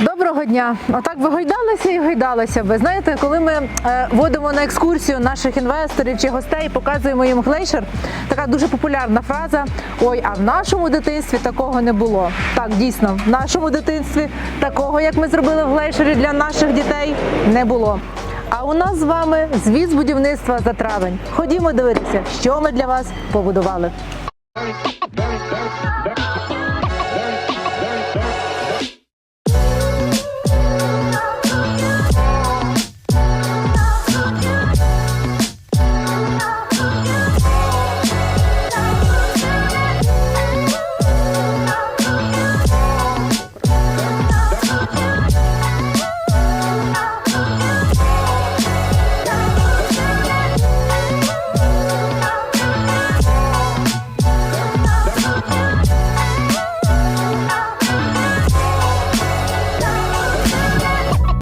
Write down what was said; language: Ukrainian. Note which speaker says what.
Speaker 1: Доброго дня! Отак ви гойдалися і гойдалися. Ви знаєте, коли ми е, водимо на екскурсію наших інвесторів чи гостей, показуємо їм глейшер, така дуже популярна фраза: Ой, а в нашому дитинстві такого не було. Так, дійсно, в нашому дитинстві такого, як ми зробили в глейшері для наших дітей, не було. А у нас з вами звіт з будівництва за травень. Ходімо дивитися, що ми для вас побудували.